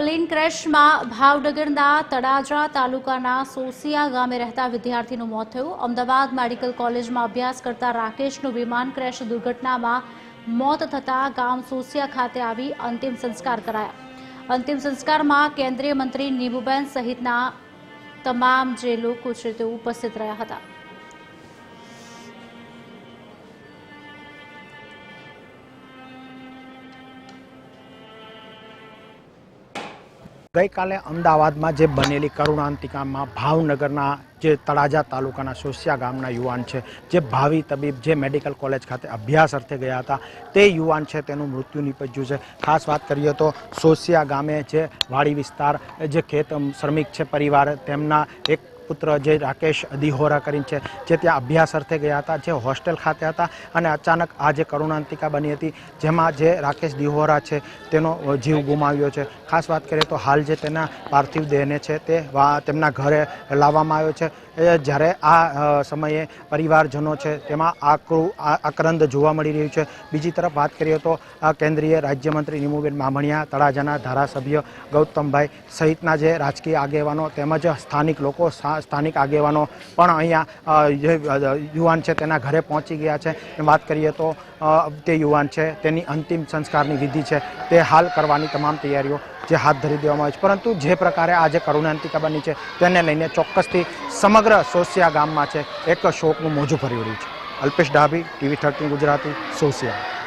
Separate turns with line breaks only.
Plane ક્રેશમાં ભાવનગરના તળાજા તાલુકાના સોસિયા ગામે રહેતા વિદ્યાર્થીનું મોત થયું. અમદાવાદ મેડિકલ કોલેજમાં અભ્યાસ કરતા રાકેશનું વિમાન ક્રેશ દુર્ઘટનામાં મોત થતાં ગામ સોસિયા ખાતે આવી અંતિમ સંસ્કાર કરાયા. અંતિમ સંસ્કારમાં કેન્દ્રીય મંત્રી નીબુબેન સહિતના તમામ જે લોકો છે તે ઉપસ્થિત રહ્યા હતા.
ગઈકાલે અમદાવાદમાં જે બનેલી કરુણાંતિકામાં ભાવનગરના જે તળાજા તાલુકાના સોસિયા ગામના યુવાન છે, જે ભાવિ તબીબ, જે મેડિકલ કોલેજ ખાતે અભ્યાસ અર્થે ગયા હતા, તે યુવાન છે, તેનું મૃત્યુ નિપજ્યું છે. ખાસ વાત કરીએ તો સોસિયા ગામે જે વાડી વિસ્તાર, જે ખેત શ્રમિક છે, પરિવાર, તેમના એક પુત્ર જે રાકેશ દિહોરા કરીને છે, જે ત્યાં અભ્યાસ અર્થે ગયા હતા, જે હોસ્ટેલ ખાતે હતા અને અચાનક આ જે કરુણાંતિકા બની હતી, જેમાં જે રાકેશ દિહોરા છે, તેનો જીવ ગુમાવ્યો છે. ખાસ વાત કરીએ તો હાલ જે તેના પાર્થિવ દેહને છે, તે તેમના ઘરે લાવવામાં આવ્યો છે. જ્યારે આ સમયે પરિવારજનો છે, તેમાં આકરું આક્રંદ જોવા મળી રહ્યું છે. બીજી તરફ વાત કરીએ તો કેન્દ્રીય રાજ્યમંત્રી નીમુબેન મામણિયા, તળાજાના ધારાસભ્ય ગૌતમભાઈ સહિતના જે રાજકીય આગેવાનો તેમજ સ્થાનિક લોકો સ્થાનિક આગેવાનો પણ અહીંયા જે યુવાન છે તેના ઘરે પહોંચી ગયા છે. વાત કરીએ તો તે યુવાન છે, તેની અંતિમ સંસ્કારની વિધિ છે, તે હાલ કરવાની તમામ તૈયારીઓ જે હાથ ધરી દેવામાં આવી છે. પરંતુ જે પ્રકારે આજે કરુણાંતિકા બની છે, તેને લઈને ચોક્કસથી સમગ્ર સોસિયા ગામમાં છે, એક શોકનું મોજું ફરી વળ્યું છે. Alpesh Dabhi, TV thirteen Gujarati, Sosiya.